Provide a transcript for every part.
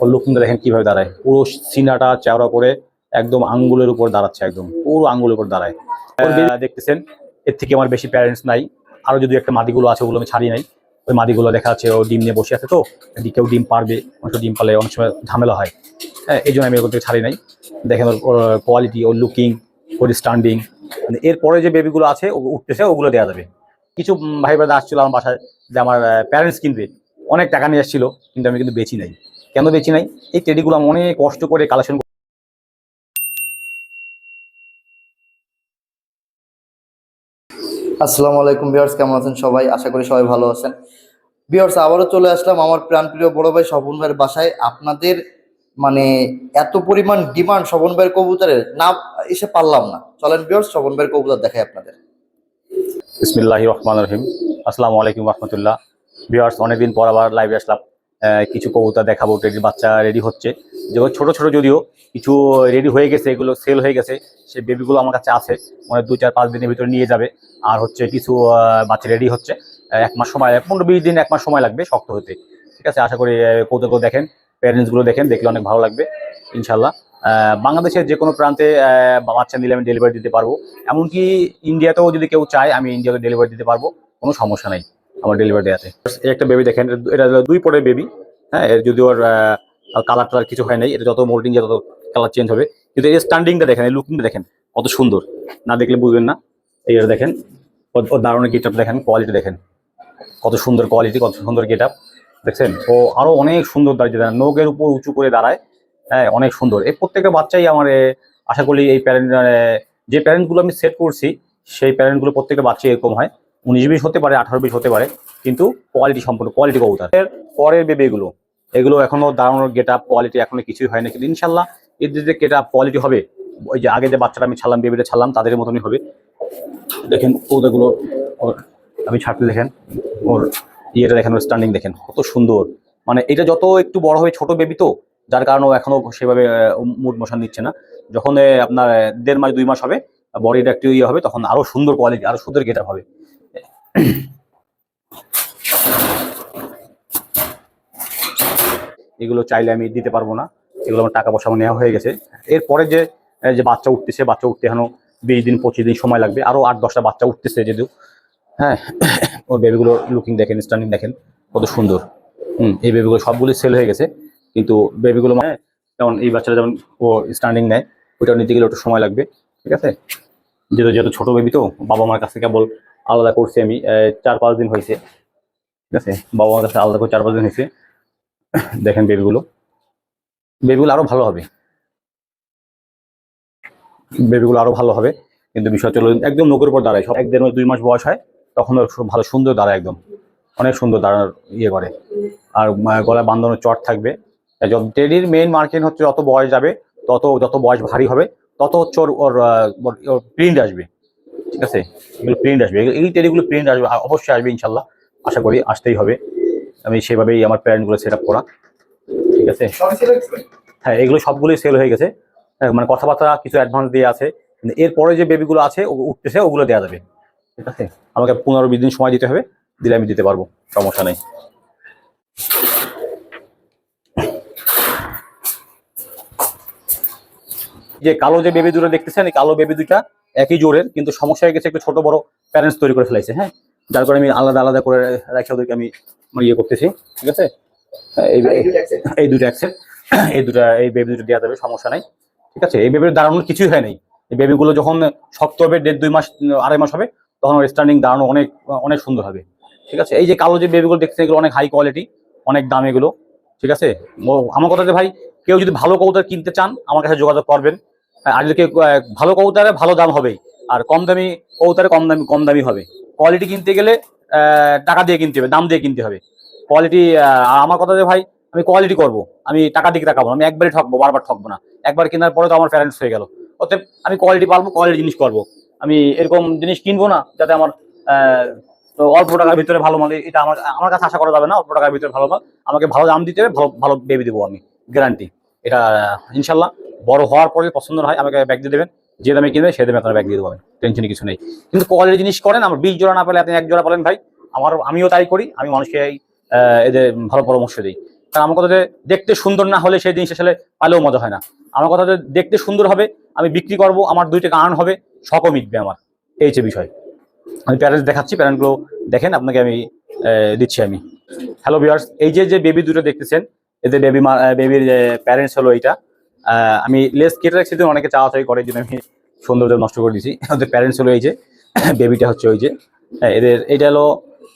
ওর দেখেন কীভাবে দাঁড়ায়? পুরো সিনাটা, চেওড়া করে একদম আঙ্গুলের উপর দাঁড়াচ্ছে একদম। পুরো আঙ্গুলের উপর দাঁড়ায়। দেখতেছেন, এর থেকে আমার বেশি প্যারেন্টস নাই। আরও যদি একটা মাদিগুলো আছে, ওগুলো আমি ছাড়ি নাই। ওই মাদিগুলো দেখা যাচ্ছে, ও ডিম নিয়ে বসে আছে তো কেউ ডিম পারবে, অনেক ডিম পালে অনেক সময় ঝামেলা হয়। হ্যাঁ এই জন্য আমি ওগুলো ছাড়ি নাই। দেখেন ওর- কোয়ালিটি ওর লুকিং ওর স্ট্যান্ডিং এরপরে যে বেবিগুলো আছে, ও উঠতেছে, ওগুলো দেওয়া যাবে। কিছু ভাই ব্রাদার আসছিল আমার বাসায় যে আমার প্যারেন্টস কিনবে। অনেক টাকা নিয়ে এসেছিল কিন্তু আমি কিন্তু বেচি নাই। কেন বেচি নাই? এই টেডিগুলো আমি অনেক কষ্ট করে কালেকশন আসসালামু আলাইকুম বিয়ার্স কেমন আছেন সবাই? আশা করি সবাই ভালো আছেন। বিয়ার্স আবারও চলে আসলাম আমার প্রাণপ্রিয় বড় ভাই স্বপন ভাইয়ের বাসায়। আপনাদের মানে এত পরিমাণ ডিমান্ড স্বপন ভাইয়ের কবুতরের না এসে পারলাম না। চলেন বিয়ার্স স্বপন ভাইয়ের কবুতর দেখাই আপনাদের। বিসমিল্লাহ রহমান রহিম। আসসালামু আলাইকুম রহমতুল্লাহ। ভিওয়ার্স অনেকদিন পর আবার লাইভে আসলাম। কিছু কবুতর দেখাবো টেডির বাচ্চা রেডি হচ্ছে। যেগুলো ছোট ছোট যদিও কিছু রেডি হয়ে গেছে, এগুলো সেল হয়ে গেছে, সেই বেবিগুলো আমার কাছে আছে। মানে দু চার পাঁচ দিনের ভিতরে নিয়ে যাবে। আর হচ্ছে কিছু বাচ্চা রেডি হচ্ছে। এক মাস সময় লাগবে পনেরো বিশ দিন, এক মাস সময় লাগবে শক্ত হতে। ঠিক আছে, আশা করি কৌতুকগুলো দেখেন প্যারেন্টসগুলো দেখেন, দেখলে অনেক ভালো লাগবে ইনশাল্লাহ বাংলাদেশের যে কোনো প্রান্তে বাচ্চা নিলে আমি ডেলিভারি দিতে পারব। এমনকি ইন্ডিয়াতেও যদি কেউ চায়, আমি ইন্ডিয়াতে ডেলিভারি দিতে পারব, কোনো সমস্যা নাই। আমার ডেলিভারি আছে। একটা বেবি দেখেন, এটা- দুই পরের বেবি হ্যাঁ এর যদি ওর কালার টালার কিছু হয় নাই, এটা যত মোল্ডিং যত কালার চেঞ্জ হবে। কিন্তু এই স্ট্যান্ডিংটা দেখেন, এই লুকিংটা দেখেন, কত সুন্দর। না দেখলে বুঝবেন না। এইটা দেখেন, ওর- দারুণ গেট দেখেন কোয়ালিটি দেখেন। কত সুন্দর কোয়ালিটি কত সুন্দর গেট আপ দেখছেন? ও আরও অনেক সুন্দর দাঁড়িয়ে দাঁড়ায় নোকের উপর উঁচু করে দাঁড়ায়। হ্যাঁ অনেক সুন্দর। এই প্রত্যেকটা বাচ্চাই আমার আশা করি এই প্যারেন্ট যে প্যারেন্টগুলো আমি সেট করছি, সেই প্যারেন্টগুলো প্রত্যেকটা বাচ্চা এরকম হয়। উনিশ বিশ হতে পারে, আঠারো বিশ হতে পারে, কিন্তু কোয়ালিটি সম্পূর্ণ কোয়ালিটি কবুতর। এর পরের বেবি এগুলো এগুলো এখনও দাঁড়ানোর গেট আপ কোয়ালিটি এখনও কিছুই হয় কিন্তু ইনশাল্লাহ এদের যে গেট আপ কোয়ালিটি হবে, ওই যে আগে যে বাচ্চাটা আমি ছাড়লাম বেবিটা ছাড়লাম, তাদের মতনই হবে। দেখেন কবুতরগুলো ওর, আমি ছাড়তে দেখেন, ওর ইয়েটা দেখেন, ওর স্ট্যান্ডিং দেখেন, কত সুন্দর। মানে এটা যত একটু বড় হয় ছোট বেবি তো, যার কারণে ও এখনও সেভাবে মুড মোশন দিচ্ছে না। যখন আপনার দেড় মাস, দুই মাস হবে বডিটা একটু ইয়ে হবে, তখন আরও সুন্দর কোয়ালিটি আরও সুন্দর গেট হবে। এগুলো চাইলে আমি দিতে পারব না। এগুলো আমার টাকা পয়সা আমার নেওয়া হয়ে গেছে। এরপরে যে যে বাচ্চা উঠতেছে, বাচ্চা উঠতে এখনও বিশ দিন, পঁচিশ দিন সময় লাগবে। আরও আট, দশটা বাচ্চা উঠতেছে যদিও। হ্যাঁ ওর বেবিগুলো লুকিং দেখেন স্ট্যান্ডিং দেখেন, কত সুন্দর। হুম, এই বেবিগুলো সবগুলো সেল হয়ে গেছে। কিন্তু বেবিগুলো মানে যেমন এই বাচ্চারা যেমন ও স্ট্যান্ডিং নেয় ওইটা নিতে গেলে একটু সময় লাগবে। ঠিক আছে? যেহেতু যেহেতু ছোট বেবি তো বাবা মার কাছে কেবল আলাদা করছি আমি চার পাঁচ দিন হয়েছে। ঠিক আছে? বাবা মার কাছে আলাদা করে চার পাঁচ দিন হয়েছে। দেখেন বেবিগুলো। বেবিগুলো আরও ভালো হবে। বেবিগুলো আরও ভালো হবে। কিন্তু বিষয় চলো একদম নৌকের উপর দাঁড়ায়। সব এক দেড় দুই মাস বয়স হয়, তখন ভালো সুন্দর দাঁড়ায় একদম। অনেক সুন্দর দাঁড়ানোর ইয়ে করে। আর গলায় বাঁধানোর চট থাকবে। টেডির মেইন মার্কেট হচ্ছে যত বয়স যাবে, তত যত বয়স ভারী হবে, তত হচ্ছে ওর ওর প্রিন্ট আসবে। ঠিক আছে? এগুলো প্রিন্ট আসবে। এই টেডিগুলো প্রিন্ট আসবে অবশ্যই আসবে ইনশাল্লাহ। আশা করি আসতেই হবে। আমি সেভাবেই আমার প্যারেন্টগুলো সেট আপ করা। ঠিক আছে? হ্যাঁ এগুলো সবগুলোই সেল হয়ে গেছে। হ্যাঁ, মানে কথাবার্তা কিছু অ্যাডভান্স দিয়ে আছে। এরপরে যে বেবিগুলো আছে ও উঠতেছে ওগুলো দেওয়া যাবে। ঠিক আছে? আমাকে পনেরো বিশ দিন সময় দিতে হবে। দিলে আমি দিতে পারব। সমস্যা নেই। যে কালো যে বেবি দুটো দেখতেছেন এই কালো বেবি দুটা একই জোরের কিন্তু সমস্যা হয়ে গেছে একটু ছোট বড় প্যারেন্টস তৈরি করে ফেলাইছে হ্যাঁ? যার কারণে আমি আলাদা আলাদা করে রাখি ওদেরকে আমি মানে ইয়ে করতেছি ঠিক আছে? এই এই দুটো অ্যাক্সেল এই দুটো এই বেবি দুটো দেওয়া যাবে সমস্যা নাই ঠিক আছে? এই বেবির দাঁড়ানোর কিছুই হয় নাই। এই বেবিগুলো যখন শক্ত হবে দেড় দুই মাস আড়াই মাস হবে তখন ওর স্ট্যান্ডিং দাঁড়ানো অনেক অনেক সুন্দর হবে ঠিক আছে? এই যে কালো যে বেবিগুলো দেখছেন এগুলো অনেক হাই কোয়ালিটি অনেক দাম এগুলো ঠিক আছে? আমার কথা যে ভাই কেউ যদি ভালো কবুতর কিনতে চান আমার কাছে যোগাযোগ করবেন। আর যদি কেউ ভালো কবুতরে ভালো দাম হবেই আর কম দামি কবুতরে কম দামি কম দামি হবে কোয়ালিটি কিনতে গেলে টাকা দিয়ে কিনতে হবে দাম দিয়ে কিনতে হবে। কোয়ালিটি আমার কথা যে ভাই আমি কোয়ালিটি করব আমি টাকা দিকে তাকাবো না, আমি একবারই ঠকবো বারবার ঠকবো না। একবার কেনার পরে তো আমার প্যারেন্টস হয়ে গেল। অতএব আমি কোয়ালিটি পারব কোয়ালিটি জিনিস করব। আমি এরকম জিনিস কিনবো না যাতে আমার তো অল্প টাকার ভিতরে ভালো মাল, এটা আমার আমার কাছে আশা করা যাবে না, অল্প টাকার ভিতরে ভালো মাল। আমাকে ভালো দাম দিতে হবে, ভালো ভালো বেবি দেবো আমি গ্যারান্টি এটা, ইনশাল্লাহ, বড় হওয়ার পরে পছন্দ হয়, আমাকে ব্যাগ দিয়ে দেবেন। যে দামে কিনবে, সে দামে আপনার ব্যাগ দিয়ে দেবো টেনশনে কিছু নেই। কিন্তু কোয়ালিটি জিনিস করেন, আমার বিশ জোড়া না পেলে আপনি এক জোড়া বলেন ভাই, আমার, আমিও তাই করি, আমি মানুষকে এদের ভালো পরামর্শ দিই। কারণ আমার কথা দেখতে সুন্দর না হলে সেই জিনিস আসলে পালেও মজা হয় না। আমার কথা দেখতে সুন্দর হবে, আমি বিক্রি করব, আমার দুই টাকা আর্ন হবে, শখও মিটবে আমার। এই হচ্ছে বিষয়। আমি প্যারেন্টস দেখাচ্ছি প্যারেন্টগুলো দেখেন, আপনাকে আমি দিচ্ছি আমি। হ্যালো বিয়ার্স এই যে যে বেবি দুটো দেখতেছেন এদের বেবি মা বেবির প্যারেন্টস হলো এইটা আমি লেস কেটে রাখছি অনেকে চাওয়া চাই করে জন্য আমি সৌন্দর্য নষ্ট করে দিয়েছি। ওদের প্যারেন্টস হলো এই যে বেবিটা হচ্ছে ওই যে এদের, এটা হলো,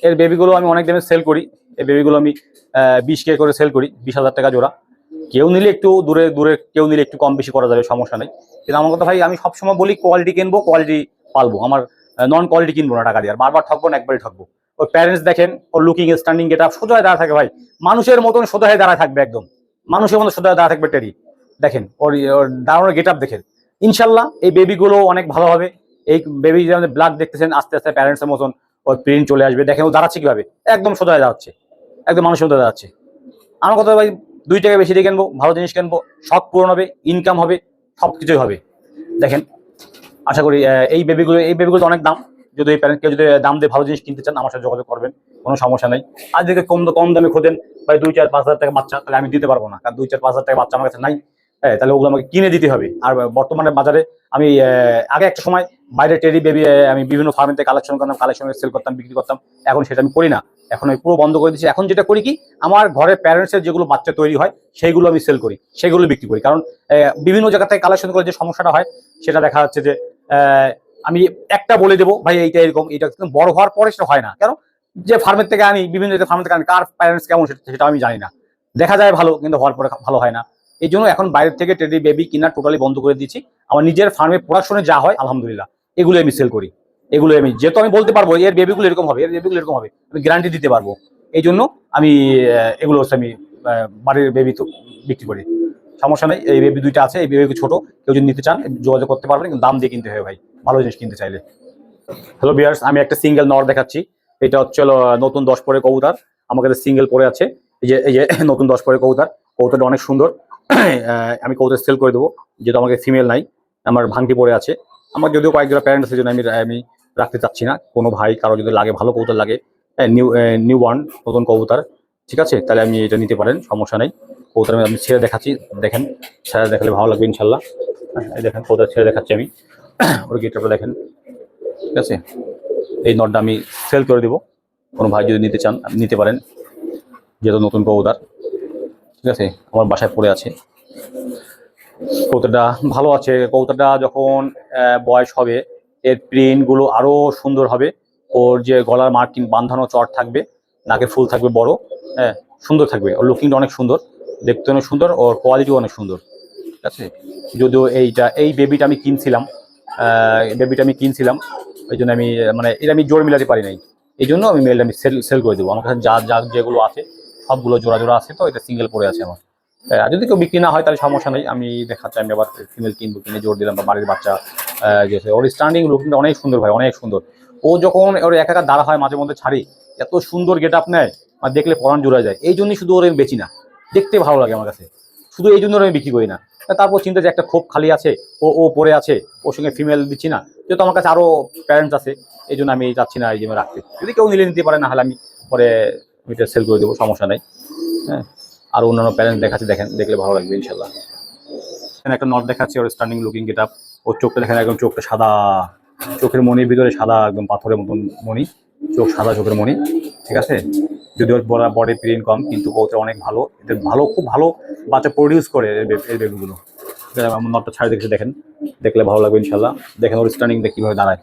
এর বেবিগুলো আমি অনেক দামে সেল করি এই বেবিগুলো আমি বিশ কে করে সেল করি, বিশ হাজার টাকা জোড়া। কেউ নিলে একটু দূরে দূরে, কেউ নিলে একটু কম বেশি করা যাবে, সমস্যা নেই। কিন্তু আমার কথা ভাই, আমি সবসময় বলি কোয়ালিটি কিনবো কোয়ালিটি পালবো। আমার নন কোয়ালিটি কিনবো না টাকা দিয়ে। আর বারবার ঠকবো না, একবারই ঠকবো। ওর প্যারেন্টস দেখেন, ওর লুকিং স্ট্যান্ডিং গেট আপ সোজা দাঁড়া থাকে ভাই। মানুষের মতন সোজা হয়ে দাঁড়া থাকবে একদম। মানুষের মতো সোজা দাঁড়া থাকবে টেরি দেখেন, ওর ওর দাঁড়ানোর গেট আপ দেখেন। ইনশাল্লাহ এই বেবিগুলো অনেক ভালো হবে। এই বেবি যেমন ব্লাড দেখতেছেন, আস্তে আস্তে প্যারেন্টসের মতন ওর প্রিন্ট চলে আসবে। দেখেন ও দাঁড়াচ্ছে কীভাবে? একদম সোজা দাঁড়াচ্ছে। একদম মানুষের মতো দাঁড়াচ্ছে। আমার কথা ভাই, দুই টাকা বেশি দিয়ে কিনবো, ভালো জিনিস কিনবো, শখ পূরণ হবে ইনকাম হবে সব কিছুই হবে। দেখেন আশা করি এই বেবিগুলো এই বেবিগুলো অনেক দাম। যদি এই প্যারেন্ট কেউ যদি দাম দিয়ে ভালো জিনিস কিনতে চান, আমার সাথে যোগাযোগ করবেন, কোনো সমস্যা নেই। আর যদি কম কম দামে খোঁজেন, ভাই, দুই চার পাঁচ হাজার টাকা বাচ্চা, তাহলে আমি দিতে পারব না। কারণ দুই চার পাঁচ হাজার টাকা বাচ্চা আমার কাছে নাই। হ্যাঁ তাহলে ওগুলো আমাকে কিনে দিতে হবে। আর বর্তমানে বাজারে আমি আগে একটা সময় বাইরে টেরি বেবি আমি বিভিন্ন ফার্মেতে কালেকশন করতাম কালেকশন সেল করতাম, বিক্রি করতাম। এখন সেটা আমি করি না। এখন আমি পুরো বন্ধ করে দিচ্ছি এখন যেটা করি কি, আমার ঘরের প্যারেন্টসের যেগুলো বাচ্চা তৈরি হয়, সেইগুলো আমি সেল করি। সেগুলো বিক্রি করি। কারণ বিভিন্ন জায়গা থেকে কালেকশন করে যে সমস্যাটা হয়, সেটা দেখা যাচ্ছে যে আমি একটা বলে দেবো, ভাই, এইটা এরকম এটা বড় হওয়ার পরে সেটা হয় না। কেন? যে ফার্মের থেকে আনি, বিভিন্ন ফার্মের থেকে আনি, কার প্যারেন্টস কেমন সেটা আমি জানি না। দেখা যায় ভালো, কিন্তু হওয়ার পরে ভালো হয় না। এই জন্য এখন বাইরের থেকে টেডি বেবি কিনা টোটালি বন্ধ করে দিয়েছি আমার নিজের ফার্মে প্রোডাকশনে যা হয়, আলহামদুলিল্লাহ। এগুলো আমি সেল করি। এগুলো আমি, যেহেতু আমি বলতে পারব, এর বেবিগুলো এরকম হবে, এর বেবিগুলো এরকম হবে, আমি গ্যারান্টি দিতে পারব। এই জন্য আমি এগুলো হচ্ছে আমি বাড়ির বেবি তো বিক্রি করি। সমস্যা নেই, এই বেবি দুইটা আছে, এই বেবি ছোট, কেউ যদি নিতে চান, যোগাযোগ করতে পারবেন, কিন্তু দাম দিয়ে কিনতে হবে ভাই, ভালো জিনিস কিনতে চাইলে। হ্যালো বিয়ার্স আমি একটা সিঙ্গেল নর দেখাচ্ছি, এটা হচ্ছে নতুন দশ পরে কবুতার আমার কাছে সিঙ্গেল পরে আছে, এই যে এই যে, নতুন দশ পরে কবুতর, কবুতরটা অনেক সুন্দর আমি কবুতর সেল করে দেবো, যেহেতু আমাকে ফিমেল নাই, আমার ভাঙটি পরে আছে, আমার যদিও কয়েক জোড়া প্যারেন্ট আছে জন্য আমি আমি রাখতে চাচ্ছি না, কোনো ভাই কারও যদি লাগে, ভালো কবুতর লাগে নিউ নিউ ওয়ান নতুন কবুতর, ঠিক আছে? তাহলে আমি এটা নিতে পারেন, সমস্যা নেই। কবুতর আমি ছেড়ে দেখাচ্ছি দেখেন ছেড়ে দেখালে ভালো লাগবে ইনশাল্লাহ। হ্যাঁ, এই দেখেন কবুতর ছেড়ে দেখাচ্ছি আমি। ওর গেটটা দেখেন ঠিক আছে? এই নটটা আমি সেল করে দিব। কোনো ভাই যদি নিতে চান নিতে পারেন যেহেতু নতুন কবুতর ঠিক আছে? আমার বাসায় পড়ে আছে। কবুতরটা ভালো আছে। কবুতরটা যখন বয়স হবে এর প্রিন্টগুলো আরও সুন্দর হবে। ওর যে গলার মার্কিং বাঁধানো চট থাকবে নাকে ফুল থাকবে বড় হ্যাঁ সুন্দর থাকবে। ওর লুকিংটা অনেক সুন্দর। দেখতে অনেক সুন্দর ওর কোয়ালিটিও অনেক সুন্দর। ঠিক আছে? যদিও এইটা, এই বেবিটা আমি কিনছিলাম বেবিটা আমি কিনছিলাম ওই জন্য আমি মানে এটা আমি জোর মিলাতে পারি নাই। এই জন্য আমি মেলটা আমি সেল সেল করে দেবো। আমার কাছে যা যা যেগুলো আছে, সবগুলো জোড়া জোড়া আছে তো, এটা সিঙ্গেল পড়ে আছে আমার। আর যদি কেউ বিক্রি না হয় তাহলে সমস্যা নেই, আমি দেখাচ্ছি, আমি আবার ফিমেল কিনবো, কিনে জোর দিলাম, বা বাড়ির বাচ্চা যে ওর স্ট্যান্ডিং লুকিংটা অনেক সুন্দর ভাই, অনেক সুন্দর। ও যখন ওর একা একা দাঁড়া হয়, মাঝে মধ্যে ছাড়ি, এত সুন্দর গেট আপ নেয় আর দেখলে পরাণ জোড়া যায়। এই জন্যই শুধু ওর বেচি না। দেখতে ভালো লাগে আমার কাছে। শুধু এই জন্য আমি বিক্রি করি না। তারপর চিন্তা যে একটা খোপ খালি আছে, ও ও পড়ে আছে, ওর সঙ্গে ফিমেল দিচ্ছি না, যেহেতু আমার কাছে আরও প্যারেন্টস আছে, এই জন্য আমি যাচ্ছি না এই জন্য রাখতে। যদি কেউ নিলে নিতে পারে না হলে আমি পরে এটা সেল করে দেবো, সমস্যা নেই। হ্যাঁ আর অন্যান্য প্যারেন্টস দেখাচ্ছে, দেখেন, দেখলে ভালো লাগবে, ইনশাল্লাহ। এখানে একটা নট দেখাচ্ছে, ওর স্টার্নিং লুকিং গেট আপ ওর চোখটা দেখেন, একদম চোখটা সাদা। চোখের মনির ভিতরে সাদা, একদম পাথরের মতন মণি। চোখ সাদা, চোখের মণি। ঠিক আছে? যদি ওর বড় বডি প্রিন্ট কম, কিন্তু ওটা অনেক ভালো। এদের ভালো, খুব ভালো বাচ্চা প্রডিউস করে এই বে- এর বেবিগুলো নটটা ছাড়ে দেখে দেখেন। দেখলে ভালো লাগবে ইনশাল্লাহ দেখেন ওর স্টার্নিংটা কীভাবে দাঁড়ায়।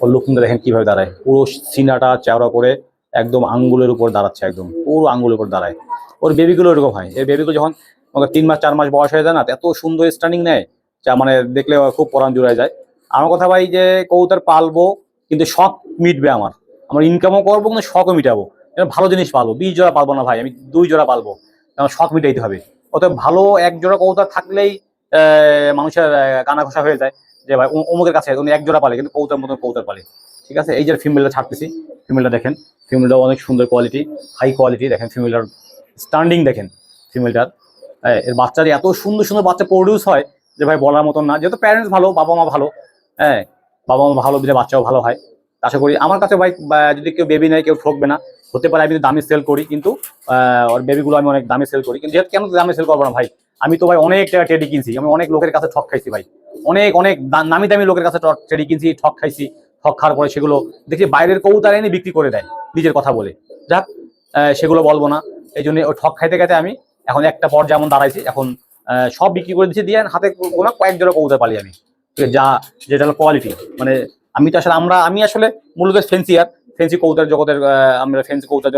ওর লুকিংটা দেখেন কীভাবে দাঁড়ায়। পুরো সিনাটা, চেওড়া করে একদম আঙ্গুলের উপর দাঁড়াচ্ছে একদম। পুরো আঙ্গুলের উপর দাঁড়ায়। ওর বেবিগুলো এরকম হয়। এর বেবিগুলো যখন তিন মাস, চার মাস বয়স হয়ে যায় না, এত সুন্দর স্টার্নিং নেয়, যা মানে দেখলে খুব পরাণ জুড়ায় যায়। আমার কথা ভাই যে কবুতর পালবো, কিন্তু শখ মিটবে আমার। আমার ইনকামও করব, কিন্তু শখও মিটাবো। এবার ভালো জিনিস পালবো বিশ জোড়া পালবো না ভাই আমি দুই জোড়া পালবো আমার শখ মিটাইতে হবে। অতএব ভালো এক জোড়া কবুতর থাকলেই মানুষের আহ, কানা ঘোষা হয়ে যায় যে ভাই অমুকের কাছে উনি এক জোড়া পালে কিন্তু কৌতার মতন কবুতর পালে। ঠিক আছে? এই যে ফিমেলটা ছাড়তেছি ফিমেলটা দেখেন ফিমেলটা অনেক সুন্দর কোয়ালিটি হাই কোয়ালিটি দেখেন ফিমেলটার স্ট্যান্ডিং দেখেন ফিমেলটার এর বাচ্চার এত সুন্দর সুন্দর বাচ্চা প্রডিউস হয় যে ভাই বলার মতন না যেহেতু প্যারেন্টস ভালো বাবা মা ভালো হ্যাঁ বাবা মা ভালো দিলে বাচ্চাও ভালো হয়। আশা করি আমার কাছে ভাই, বা যদি কেউ বেবি নেয়, কেউ ঠকবে না। হতে পারে আমি দামে সেল করি, কিন্তু ওর বেবিগুলো আমি অনেক দামে সেল করি। কিন্তু যেহেতু কেন দামে সেল করব না ভাই? আমি তো ভাই অনেক টাকা টেডি কিনছি। আমি অনেক লোকের কাছে ঠক খাইছি ভাই। অনেক অনেক নামি দামি লোকের কাছে ট্রেডি কিনছি, ঠক খাইছি, ঠক খাওয়ার পরে সেগুলো দেখি বাইরের কবুতর এনে বিক্রি করে দেয়, নিজের কথা বলে। যাক সেগুলো বলব না। এই জন্য ওই ঠক খাইতে খাইতে আমি এখন একটা পর যেমন দাঁড়াইছি, এখন সব বিক্রি করে দিচ্ছি দিয়ে হাতে গোনা কয়েক জোড়া কবুতর পালি আমি। যা, যেটা হলো কোয়ালিটি মানে আমি তো আসলে আমরা আমি আসলে মূলত ফেন্সিয়ার ফেন্সি কৌতার জগতের আমরা ফেন্সি কৌতার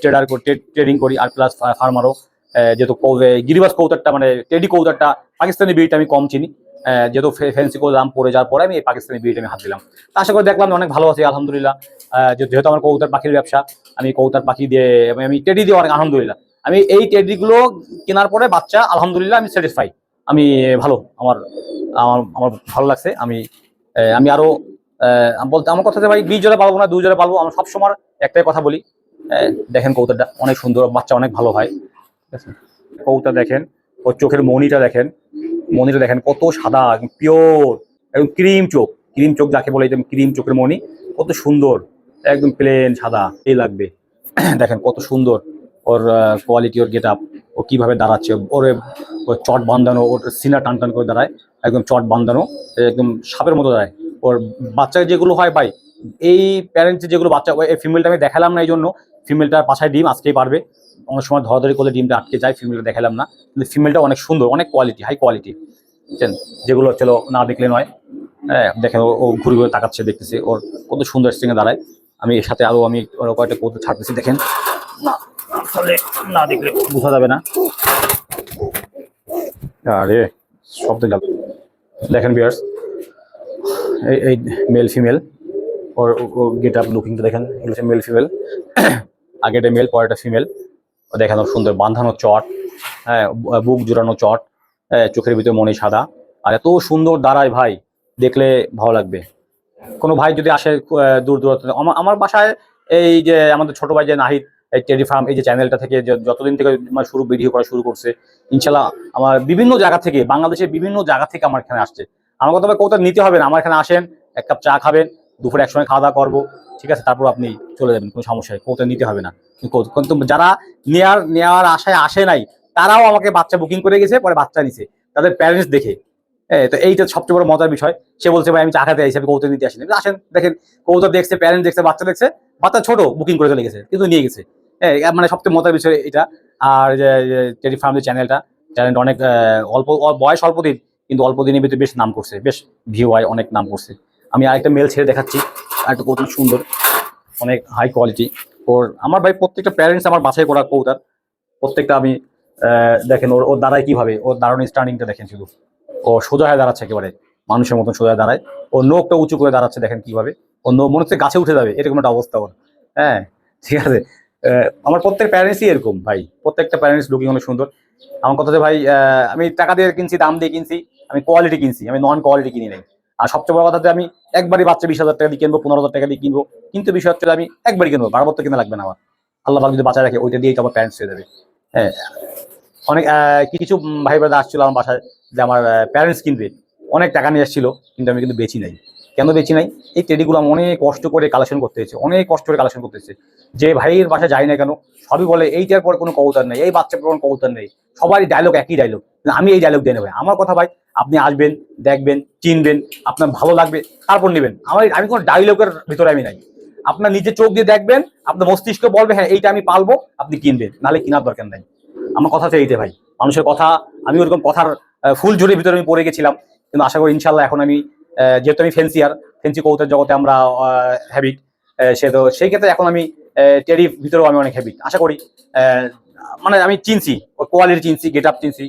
ট্রেডার করি ট্রেডিং করি আর প্লাস ফার্মারও যেহেতু গিরিবাস কৌতারটা মানে টেডি কৌতারটা পাকিস্তানি বিড়িটা আমি কম চিনি। যেহেতু ফেন্সি কৌতার দাম পড়ে যাওয়ার পরে আমি এই পাকিস্তানি বিড়িটা আমি হাত দিলাম। আশা করে দেখলাম অনেক ভালো আছে আলহামদুলিল্লাহ। যেহেতু আমার কৌতার পাখির ব্যবসা আমি কৌতার পাখি দিয়ে আমি- টেডি দিয়ে অনেক আলহামদুলিল্লাহ। আমি এই টেডিগুলো কেনার পরে বাচ্চা আলহামদুলিল্লাহ আমি স্যাটিসফাই আমি ভালো আমার আমার আমার ভালো লাগছে। আমি আমি আরও আহ, আমি বলতে আমার কথা ভাই, বিশ জোড়া পালবো না, দুই জোড়া পালবো আমি সবসময় একটাই কথা বলি। দেখেন কৌতাটা অনেক সুন্দর, বাচ্চা অনেক ভালো হয় ঠিক আছে কৌতা দেখেন, ওর চোখের মনিটা দেখেন মনিটা দেখেন কত সাদা পিওর একদম ক্রিম চোখ ক্রিম চোখ যাকে বলে একদম ক্রিম চোখের মনি কত সুন্দর, একদম প্লেন সাদা, এই লাগবে। দেখেন কত সুন্দর, ওর কোয়ালিটি ওর গেট আপ ও কীভাবে দাঁড়াচ্ছে, ওর চট বান্ধানো ওর সিনা টান টান করে দাঁড়ায়, একদম চট বান্ধানো একদম সাপের মতো দাঁড়ায়। ওর বাচ্চা যেগুলো হয় ভাই, এই প্যারেন্টস যেগুলো বাচ্চা, এই ফিমেলটা আমি দেখালাম না এই জন্য ফিমেলটার পাশায় ডিম আজকেই পারবে। অনেক সময় ধরাধরি করলে ডিমটা আটকে যায় ফিমেলটা দেখালাম না। কিন্তু ফিমেলটা অনেক সুন্দর, অনেক কোয়ালিটি হাই কোয়ালিটি বুঝছেন? যেগুলো চলো না দেখলে নয়। হ্যাঁ দেখেন, ও- ঘুরে ঘুরে তাকাচ্ছে, দেখতেছে। ওর কত সুন্দর স্ট্রিংয়ে দাঁড়ায়। আমি এর সাথে আরও আমি ওর কয়েকটা কৌতুক ছাড়তেছি, দেখেন। না না দেখলে বোঝা যাবে না। আরে, শব্দ গেল। দেখেন বিয়ার্স এই মেল ফিমেল ওর গেট আপ লুকিংটা দেখেন। এগুলো হচ্ছে মেল ফিমেল আগেটা মেল পরেটা ফিমেল দেখেন সুন্দর বাঁধানো চট হ্যাঁ বুক জোড়ানো চট হ্যাঁ চোখের ভিতরে মনে সাদা। আর এত সুন্দর দাঁড়ায় ভাই, দেখলে ভালো লাগবে। কোনো ভাই যদি আসে দূর দূরান্ত আমার বাসায় এই যে আমাদের ছোট ভাই যে নাহিদ, এই টেডি ফার্ম এই যে চ্যানেলটা থেকে যতদিন থেকে আমার শুরু ভিডিও করা শুরু করছে, ইনশাল্লাহ আমার বিভিন্ন জায়গা থেকে, বাংলাদেশের বিভিন্ন জায়গা থেকে আমার এখানে আসছে। আমার কথা কোথাও নিতে হবে না। আমার এখানে আসেন, এক কাপ চা খাবেন, দুপুরে একসঙ্গে খাওয়া দাওয়া করব, ঠিক আছে? তারপর আপনি চলে যাবেন, কোনো সমস্যা কোথাও নিতে হবে না। কিন্তু যারা নেওয়ার নেওয়ার আশায় আসে নাই, তারাও আমাকে বাচ্চা বুকিং করে গেছে, পরে বাচ্চা নিছে। তাদের প্যারেন্টস দেখে। হ্যাঁ তো এইটা সবচেয়ে বড় মজার বিষয়। সে বলছে, ভাই, আমি চা খেতে হিসাবে কৌতুক নিতে আসিনি। আসেন, দেখেন কৌতুক দেখছে প্যারেন্ট দেখছে, বাচ্চা দেখছে, বাচ্চা ছোট বুকিং করে চলে গেছে, কিন্তু নিয়ে গেছে। হ্যাঁ মানে সবচেয়ে মজার বিষয় এটা। আর টেরি ফার্ম যে চ্যানেলটা চ্যানেলটা অনেক অল্প বয়স অল্প দিন কিন্তু অল্প দিনের ভিতরে বেশ নাম করছে, বেশ ভিউ হয় অনেক নাম করছে। আমি আরেকটা মেল ছেড়ে দেখাচ্ছি, আরেকটা কৌতুক সুন্দর, অনেক হাই কোয়ালিটি ওর, আমার ভাই প্রত্যেকটা প্যারেন্টস আমার বাছাই করা কৌতার প্রত্যেকটা আমি দেখেন ওর ওর দাঁড়ায় কীভাবে, ওর দাঁড়ানো স্টার্নিংটা দেখেন শুধু। ও সোজা হয়ে দাঁড়াচ্ছে একেবারে, মানুষের মতন সোজা দাঁড়ায়। ও নোকটা উঁচু করে দাঁড়াচ্ছে দেখেন কীভাবে। ও নো মনে হচ্ছে গাছে উঠে যাবে, এরকম একটা অবস্থা ওর। হ্যাঁ ঠিক আছে। আমার প্রত্যেক প্যারেন্টসই এরকম ভাই। প্রত্যেকটা প্যারেন্টস লুকিং অনেক সুন্দর। আমার কথা ভাই আমি টাকা দিয়ে কিনছি, দাম দিয়ে কিনছি আমি কোয়ালিটি কিনছি, আমি নন কোয়ালিটি কিনি নাই। আর সবচেয়ে বড় কথা যে আমি একবারই বাচ্চা বিশ হাজার টাকা দিয়ে কিনবো, পনেরো হাজার টাকা দিয়ে কিনবো, কিন্তু বিষয় হচ্ছে আমি একবারই কিনবো বারবার তো কিনা লাগবে না আমার। আল্লাহ যদি বাঁচা রাখে, ওইটা দিয়েই তো আমার প্যারেন্টস হয়ে যাবে। হ্যাঁ অনেক কিছু ভাই ব্রাদার আসছিল আমার বাসায় যে আমার প্যারেন্টস কিনবে। অনেক টাকা নিয়ে আসছিল, কিন্তু আমি কিন্তু বেচি নাই। কেন বেচি নাই? এই টেডিগুলো আমি অনেক কষ্ট করে কালেকশন করতে হয়েছে, অনেক কষ্ট করে কালেকশন করতে হয়েছে। যে ভাইয়ের বাসা যায় না কেন, সবই বলে, এইটার পর কোনো কবুতর নেই, এই বাচ্চার পর কোনো কবুতর নেই। সবারই ডায়লগ একই ডায়লগ আমি এই ডায়লগ দিয়ে নেব আমার কথা ভাই, আপনি আসবেন, দেখবেন, চিনবেন, আপনার ভালো লাগবে, তারপর নেবেন। আমার আমি কোনো ডায়লগের ভিতরে আমি নাই। আপনার নিজে চোখ দিয়ে দেখবেন, আপনার মস্তিষ্ক বলবে হ্যাঁ এইটা আমি পালবো, আপনি কিনবেন, নাহলে কেনার দরকার নাই। আমার কথা এইটা ভাই। মানুষের কথা, আমি ওরকম কথার ফুল ঝুড়ির ভিতরে আমি পড়ে গেছিলাম, কিন্তু আশা করি ইনশাল্লাহ এখন আমি যেহেতু আমি ফেন্সিয়ার ফেন্সি কৌতের জগতে আমরা হ্যাবিট সে তো সেই ক্ষেত্রে এখন আমি টেরি ভিতরেও আমি অনেক হ্যাবিট আশা করি মানে আমি চিনছি ওর কোয়ালিটি চিনছি গেট আপ চিনছি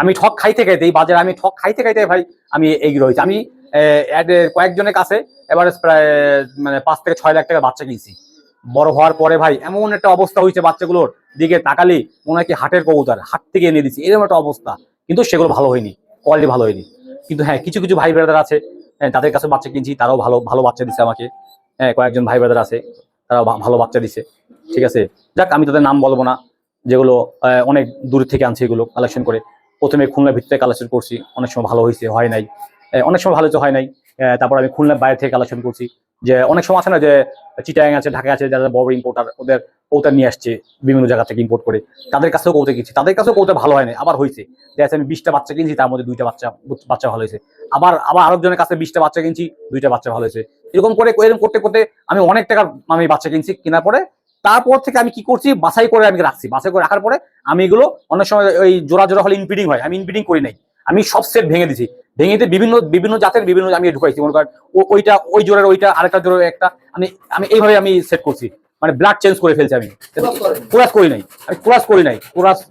আমি ঠক খাইতে খাইতে এই বাজারে আমি ঠক খাইতে খাইতে ভাই আমি এগিয়ে রয়েছি। আমি কয়েকজনের কাছে এবারে প্রায় মানে পাঁচ থেকে ছয় লাখ টাকা বাচ্চা কিনছি। বড় হওয়ার পরে ভাই এমন একটা অবস্থা হয়েছে বাচ্চাগুলোর দিকে তাকালি মনে হয় কি হাটের কবুতর হাট থেকে এনে দিচ্ছি এরকম একটা অবস্থা। কিন্তু সেগুলো ভালো হয়নি কোয়ালিটি ভালো হয়নি। কিন্তু হ্যাঁ কিছু কিছু ভাই ব্রাদার আছে হ্যাঁ, তাদের কাছে বাচ্চা কিনছি তারাও ভালো ভালো বাচ্চা দিছে আমাকে। হ্যাঁ কয়েকজন ভাই ব্রাদার আছে তারাও ভালো বাচ্চা দিছে ঠিক আছে? যাক আমি তাদের নাম বলব না যেগুলো অনেক দূর থেকে আনছি এগুলো কালেকশন করে। প্রথমে খুলনার ভিত্তিতে কালেকশন করছি অনেক সময় ভালো হয়েছে হয় নাই। অনেক সময় ভালো হয়েছে হয় নাই। তারপর আমি খুলনার বাইরে থেকে কালেকশন করছি। যে অনেক সময় আছে না যে চিটাং আছে ঢাকা আছে, যারা বড় ইম্পোর্টার ওদের কৌতা নিয়ে আসছে, বিভিন্ন জায়গা থেকে ইম্পোর্ট করে। তাদের কাছেও কৌতা কিনছি তাদের কাছেও কৌতা ভালো হয় না আবার হয়েছে। যে আমি বিশটা বাচ্চা কিনছি, তার মধ্যে দুইটা বাচ্চা বাচ্চা ভালো হয়েছে। আবার আবার আরেকজনের কাছে বিশটা বাচ্চা কিনছি, দুইটা বাচ্চা ভালো হয়েছে। এরকম করে, এরকম করতে করতে আমি অনেক টাকার আমি বাচ্চা কিনছি, কেনার পরে তারপর থেকে আমি কি করছি, বাছাই করে আমি রাখছি। বাছাই করে রাখার পরে আমি এগুলো অনেক সময় ওই জোড়া জোড়া হলে ইনপিডিং হয়। আমি ইনপিডিং করি নাই। আমি সব সেট ভেঙে দিছি। ভেঙে দিয়ে বিভিন্ন বিভিন্ন জাতের বিভিন্ন আমি ঢুকাইছি মনে করেন ওইটা ওই জোরের ওইটা আরেকটা জোরের একটা আমি আমি এইভাবে আমি সেট করছি। মানে ব্লাড চেঞ্জ করে ফেলছি আমি। কোরাস করি নাই? আমি ক্রাস করি নাই। ক্রাস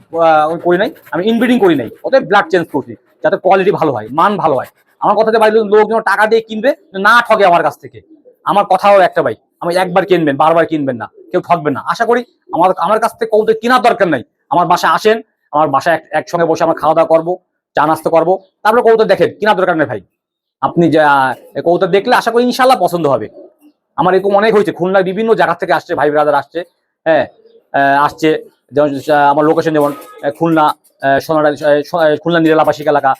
করি নাই। আমি ইনব্রিডিং করি নাই। অতএব ব্লাড চেঞ্জ করছি যাতে কোয়ালিটি ভালো হয় মান ভালো হয়। আমার কথাতে বাইরে লোকজন টাকা দিয়ে কিনবে না ঠকে আমার কাছ থেকে। আমার কথাও একটা ভাই আমি একবার কিনবেন বারবার কিনবেন না। কেউ ঠকবেন না। আশা করি আমার আমার কাছ থেকে কৌতে কেনার দরকার নাই। আমার বাসায় আসেন আমার বাসায় এক- একসঙ্গে বসে আমরা খাওয়া দাওয়া করব। চা নাস্তা করব। তারপরে কৌতে দেখেন কেনার দরকার নেই ভাই। আপনি যা দেখলে আশা করি ইনশাল্লাহ পছন্দ হবে। আমার এরকম অনেক হয়েছে, খুলনার বিভিন্ন জায়গা থেকে আসছে, ভাই ব্রাদার আসছে হ্যাঁ আসছে। যেমন আমার লোকেশন যেমন খুলনা সোনাডা খুলনা নিরালা আবাসিক এলাকা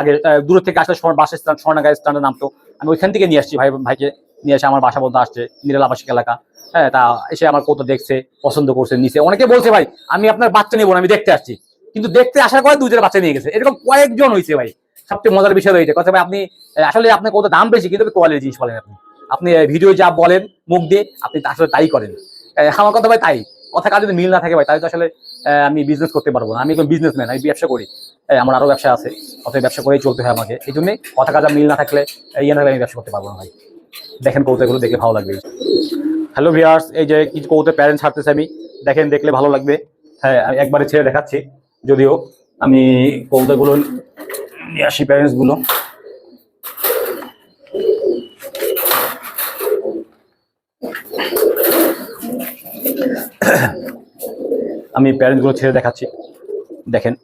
আগে দূর থেকে আসলে সোনার বাস স্ট্যান্ড সোনাগাঁ স্ট্যান্ডের নামতো আমি ওইখান থেকে নিয়ে আসছি ভাই, ভাইকে, নিয়ে এসে আমার বাসা বলতে আসছে নিরালা আবাসিক এলাকা হ্যাঁ তা এসে আমার কত দেখছে, পছন্দ করছে নিচে অনেকে বলছে ভাই, আমি আপনার বাচ্চা নেব আমি দেখতে আসছি। কিন্তু দেখতে আসার পরে দুজনের বাচ্চা নিয়ে গেছে। এরকম কয়েকজন হয়েছে ভাই। সবচেয়ে মজার বিষয় রয়েছে কথা ভাই আপনি, আসলে আপনার কত দাম বেশি, কিন্তু কোয়ালিটি জিনিস বলেন আপনি। আপনি ভিডিও যা বলেন, মুখ দিয়ে, আপনি আসলে তাই করেন। আমার কথা ভাই তাই। কথা কাজ যদি মিল না থাকে ভাই, তাহলে তো আসলে আমি বিজনেস করতে পারব না। আমি একজন বিজনেসম্যান আমি ব্যবসা করি। আমার আরও ব্যবসা আছে। অতএব ব্যবসা করেই চলতে হয় আমাকে। এই জন্যই কথা কাজ মিল না থাকলে ইয়ে না আমি ব্যবসা করতে পারব না ভাই। দেখেন কৌতাগুলো দেখে ভালো লাগবে। হ্যালো ভিয়ার্স এই যে কিছু কৌতে প্যারেন্টস ছাড়তেছে আমি। দেখেন, দেখলে ভালো লাগবে। হ্যাঁ আমি একবারে ছেড়ে দেখাচ্ছি। যদিও আমি কবিতাগুলো নিয়ে আসি প্যারেন্টসগুলো। আমি প্যারেন্টসগুলো ছেড়ে দেখাচ্ছি। দেখেন,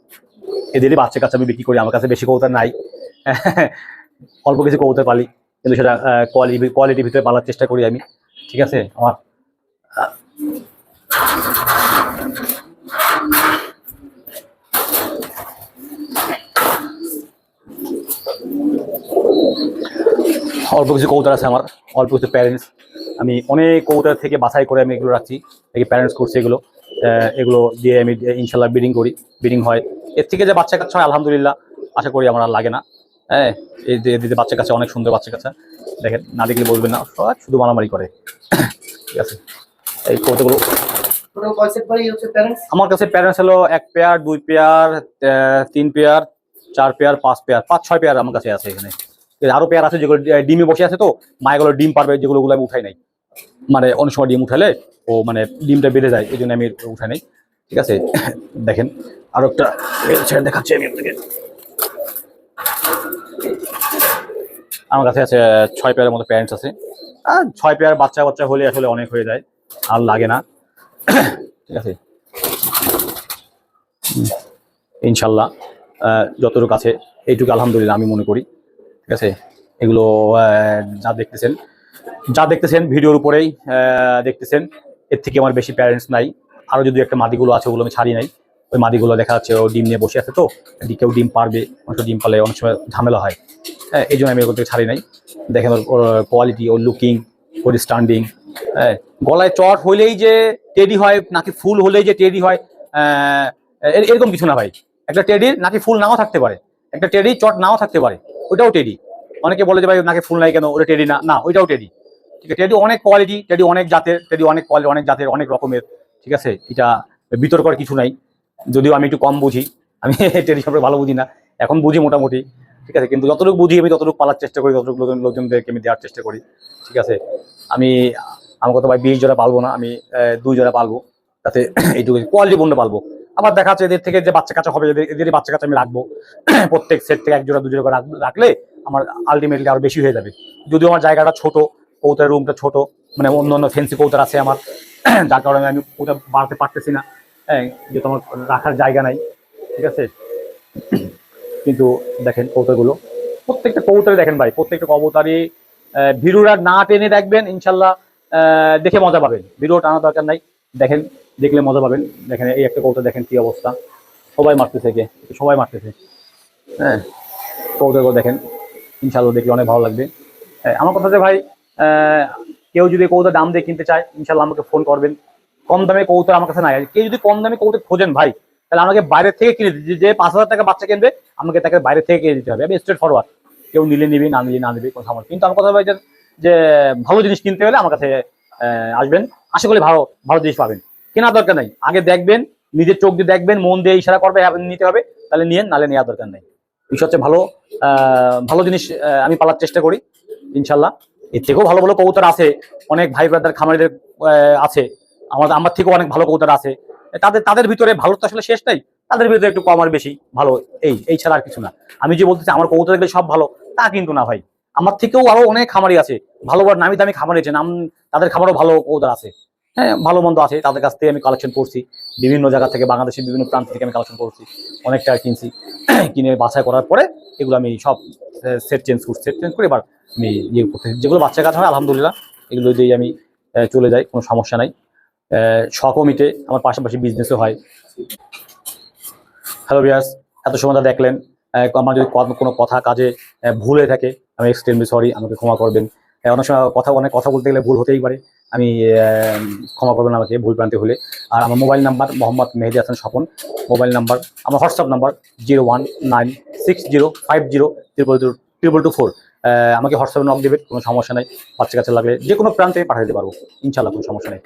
এদেরই বাচ্চা কাছে আমি বিক্রি করি, আমার কাছে বেশি কৌতা নাই। অল্প কিছু কৌতা পালি, কিন্তু সেটা কোয়ালিটি কোয়ালিটির ভিতরে পালার চেষ্টা করি আমি, ঠিক আছে? আমার অল্প কিছু কৌতার আছে আমার অল্প কিছু প্যারেন্টস আমি অনেক কৌতার থেকে বাছাই করে আমি এগুলো রাখছি এই প্যারেন্টস করছে এগুলো। এগুলো দিয়ে আমি ইনশাল্লাহ ব্রিডিং করি ব্রিডিং হয়। এর থেকে যে বাচ্চা কাচ্চা হয় আলহামদুলিল্লাহ আশা করি আমার আর লাগে না। হ্যাঁ এই যে এদিকে বাচ্চা কাছে অনেক সুন্দর বাচ্চা কাচ্চা। দেখেন না দেখলে বলবেন না শুধু মারামারি করে। ঠিক আছে এই কৌতাগুলো আমার কাছে প্যারেন্টস হলো এক পেয়ার দুই পেয়ার তিন পেয়ার চার পেয়ার পাঁচ পেয়ার পাঁচ ছয় পেয়ার আমার কাছে আছে এখানে। আরও পেয়ার আছে যেগুলো ডিমে বসে আছে তো, মায়েগুলো ডিম পারবে, যেগুলো আমি উঠাই নাই। মানে অনেক সময় ডিম উঠালে ও মানে ডিমটা বেড়ে যায় এই জন্য আমি উঠাই নাই। ঠিক আছে? দেখেন, আরও একটা দেখাচ্ছি আমি আপনাকে। আমার কাছে আছে ছয় পেয়ারের মতো প্যারেন্টস আছে। আর ছয় পেয়ার বাচ্চা বাচ্চা হলে আসলে অনেক হয়ে যায়, আর লাগে না। ঠিক আছে? ইনশাল্লাহ যতটুকু আছে, এইটুকু আলহামদুলিল্লাহ আমি মনে করি। ঠিক আছে? এগুলো যা দেখতেছেন যা দেখতেছেন ভিডিওর উপরেই দেখতেছেন, এর থেকে আমার বেশি প্যারেন্টস নাই। আরও যদি একটা মাদিগুলো আছে, ওগুলো আমি ছাড়ি নাই। ওই মাদিগুলো দেখা যাচ্ছে, ও ডিম নিয়ে বসে আছে তো কেউ ডিম পারবে, অনেক ডিম পালে অনেক সময় ঝামেলা হয়। হ্যাঁ এই জন্য আমি ওগুলো ছাড়ি নাই। দেখেন ওর কোয়ালিটি ওর লুকিং ওর স্ট্যান্ডিং হ্যাঁ। গলায় চট হলেই যে টেডি হয়, নাকি ফুল হলেই যে টেডি হয় এরকম কিছু না ভাই। একটা টেডির নাকি ফুল নাও থাকতে পারে। একটা টেডি চট নাও থাকতে পারে। ওটাও টেডি অনেকে বলে যে ভাই নাকি ফুল নাই কেন? ওটা টেডি না। না, ওইটাও টেডি ঠিক আছে টেডি অনেক কোয়ালিটি টেডি অনেক জাতের টেডি অনেক কোয়ালিটি অনেক জাতের, অনেক রকমের। ঠিক আছে, এটা বিতর্কর কিছু নাই। যদিও আমি একটু কম বুঝি, আমি টেডি সম্পর্কে ভালো বুঝি না। এখন বুঝি মোটামুটি। ঠিক আছে, কিন্তু যতটুকু বুঝি আমি ততটুকু পালার চেষ্টা করি, ততটুকু লোকজন, লোকজনদেরকে আমি দেওয়ার চেষ্টা করি। ঠিক আছে, আমি, আমার কথা ভাই বিশ জোড়া পালবো না, আমি দুই জোড়া পালবো। তাতে এইটুকু কোয়ালিটি পণ্য পালবো। আবার দেখা যাচ্ছে এদের থেকে যে বাচ্চা কাচ্চা হবে, এদের, এদেরই বাচ্চা কাচ্চা আমি রাখব। প্রত্যেক সেট থেকে এক জোড়া দু জোড়া করে রাখ- রাখলে আমার আলটিমেটলি আরও বেশি হয়ে যাবে। যদিও আমার জায়গাটা ছোট, কৌতার রুমটা ছোট মানে অন্য অন্য ফেন্সি কৌতার আছে আমার। যার কারণে আমি কৌতা বাড়তে পারতেছি না। হ্যাঁ যেহেতু আমার রাখার জায়গা নাই, ঠিক আছে? কিন্তু দেখেন কৌতাগুলো। প্রত্যেকটা কবুতরে দেখেন ভাই, প্রত্যেকটা কবুতরই ভিডিওটা না টেনে দেখবেন, ইনশাল্লাহ দেখে মজা পাবেন। ভিডিও টানা দরকার নাই। দেখেন দেখলে মজা পাবেন। দেখেন এই একটা কবুতর দেখেন কি অবস্থা। সবাই মারতেছে কে সবাই মারতেছে। হ্যাঁ কবুতরগুলো দেখেন। ইনশাল্লাহ দেখলে অনেক ভালো লাগবে। আহ, আমার কথা যে ভাই কেউ যদি কৌতার দাম দিয়ে কিনতে চায় ইনশাল্লাহ আমাকে ফোন করবেন। কম দামে কৌতার আমার কাছে নাই। কেউ যদি কম দামে কৌতার খোঁজেন ভাই তাহলে আমাকে বাইরে থেকে কিনে দিতে। যে পাঁচ হাজার টাকা বাচ্চা কিনবে আমাকে তাকে বাইরে থেকে কিনে দিতে হবে। আমি স্ট্রেট ফরওয়ার্ড কেউ নিলে নিবি না নিলে না নিবি কোনো সমস্যা কিন্তু আমার কথা ভাই যে ভালো জিনিস কিনতে হলে আমার কাছে আসবেন। আশা করি ভালো ভালো জিনিস পাবেন। কেনার দরকার নেই। আগে দেখবেন নিজের চোখ দিয়ে দেখবেন মন দিয়ে ইশারা করবে হ্যাঁ, নিতে হবে তাহলে নিয়েন নালে নেওয়ার দরকার নেই। বিষয় হচ্ছে ভালো ভালো জিনিস আমি পালার চেষ্টা করি ইনশাল্লাহ। এর থেকেও ভালো ভালো কবুতর আছে অনেক ভাই ব্রাদার খামারিদের আছে। আমাদের আমার থেকেও অনেক ভালো কবুতর আছে। তাদের তাদের ভিতরে ভালো তো আসলে শেষ নাই তাদের ভিতরে একটু কম আর বেশি ভালো এই এই ছাড়া আর কিছু না। আমি যে বলতেছি আমার কবুতর দেখলে সব ভালো তা কিন্তু না ভাই। আমার থেকেও আরও অনেক খামারি আছে। ভালো বড় নামি দামি খামারি আছে। নাম, তাদের খামারও ভালো কবুতর আছে। হ্যাঁ ভালো মন্দ আছে। তাদের কাছ থেকে আমি কালেকশন করছি। বিভিন্ন জায়গা থেকে, বাংলাদেশের বিভিন্ন প্রান্ত থেকে আমি কালেকশন করছি। অনেকটা কিনছি। কিনে বাছাই করার পরে এগুলো আমি সব সেট চেঞ্জ করছি। সেট চেঞ্জ করে এবার আমি ইয়ে করতে যেগুলো বাচ্চা কাজ হয়, আলহামদুলিল্লাহ, এগুলো দিয়ে আমি চলে যাই। কোনো সমস্যা নাই। শখও মিটে। আমার পাশাপাশি বিজনেসও হয়। হ্যালো বিয়াস এত সময় দেখলেন। আমার যদি কোনো কথা কাজে ভুল হয়ে থাকে, আমি এক্সট্রিমলি সরি আমাকে ক্ষমা করবেন। অনেক সময় কথা অনেক কথা বলতে গেলে ভুল হতেই পারে। আমি ক্ষমা করবেন আমাকে ভুল প্রান্তে হলে। আর আমার mobile number Mohammad Mehedi Hasan Swapan. Mobile number, আমার WhatsApp number zero one nine six zero five zero triple two triple two four. আমাকে হোয়াটসঅ্যাপে নক দেবেন, কোনো সমস্যা নেই। বাচ্চা কাছে লাগলে যে কোনো প্রান্তে পাঠিয়ে দিতে পারব। ইনশাল্লাহ কোনো সমস্যা নেই।